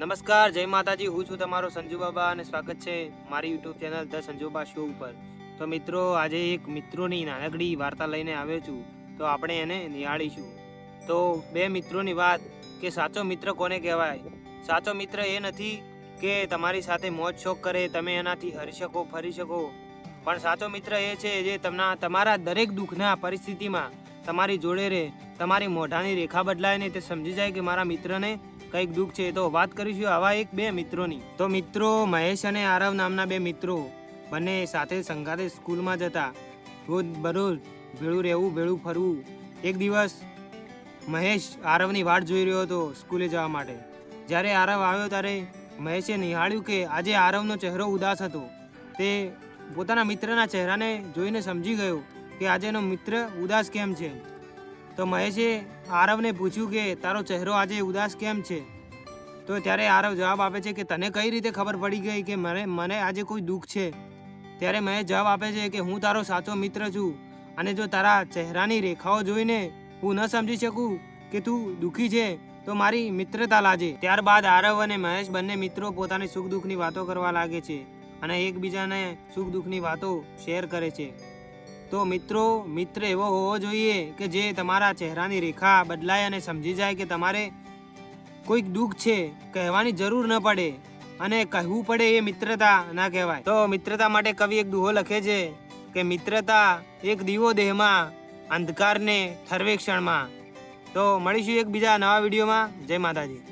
નમસ્કાર, જય માતાજી. હું છું તમારો સંજુ બાબા અને સ્વાગત છે મારી YouTube channel the Sanjuba show ઉપર. તો મિત્રો, આજે એક મિત્રોની નાનકડી વાર્તા લઈને આવ્યો છું. તો આપણે એને નિહાળીશું. તો બે મિત્રોની વાત કે સાચો મિત્ર કોને કહેવાય? સાચો મિત્ર એ નથી કે તમારી સાથે મોજ શોખ કરે, તમે એનાથી હરી શકો, ફરી શકો. પણ સાચો મિત્ર એ છે જે તમના તમારા દરેક દુઃખના પરિસ્થિતિમાં તમારી જોડે રહે, તમારી મોઢાની રેખા બદલાય ને તે સમજી જાય કે મારા મિત્રને કંઈક દુઃખ છે તો વાત કરીશું આવા એક બે મિત્રોની. તો મિત્રો, મહેશ અને આરવ નામના બે મિત્રો બંને સાથે સંગાતે સ્કૂલમાં જતા રોજ બરોજ ભેળું રહેવું, ભેળું ફરવું. એક દિવસ મહેશ આરવની વાટ જોઈ રહ્યો હતો સ્કૂલે જવા માટે. જ્યારે આરવ આવ્યો ત્યારે મહેશે નિહાળ્યું કે આજે આરવનો ચહેરો ઉદાસ હતો. તે પોતાના મિત્રના ચહેરાને જોઈને સમજી ગયો કે આજેનો મિત્ર ઉદાસ કેમ છે? તો મહેશે આરવને પૂછ્યું કે, તારો ચહેરો આજે ઉદાસ કેમ છે? તો ત્યારે આરવ જવાબ આપે છે કે, તને કઈ રીતે ખબર પડી ગઈ કે મને મને આજે કોઈ દુઃખ છે? ત્યારે મહેશ જવાબ આપે છે કે, હું તારો સાચો મિત્ર છું અને જો તારા ચહેરાની રેખાઓ જોઈને હું ન સમજી શકું કે તું દુઃખી છે, તો મારી મિત્રતા લાજે. ત્યારબાદ આરવ અને મહેશ બંને મિત્રો પોતાની સુખ દુઃખની વાતો કરવા લાગે છે અને એકબીજાને સુખ દુઃખની વાતો શેર કરે છે. તો મિત્રો, મિત્ર એવો હોવો જોઈએ કે જે તમારા ચહેરાની રેખા બદલાય અને સમજી જાય કે તમારે કોઈક દુઃખ છે, કહેવાની જરૂર ન પડે અને કહેવું પડે એ મિત્રતા ના કહેવાય. તો મિત્રતા માટે કવિ એક દુહો લખે છે કે, મિત્રતા એક દીવો દેહમાં, અંધકારને ઠરવે ક્ષણમાં તો મળીશું એક બીજા નવા વિડીયોમાં. જય માતાજી.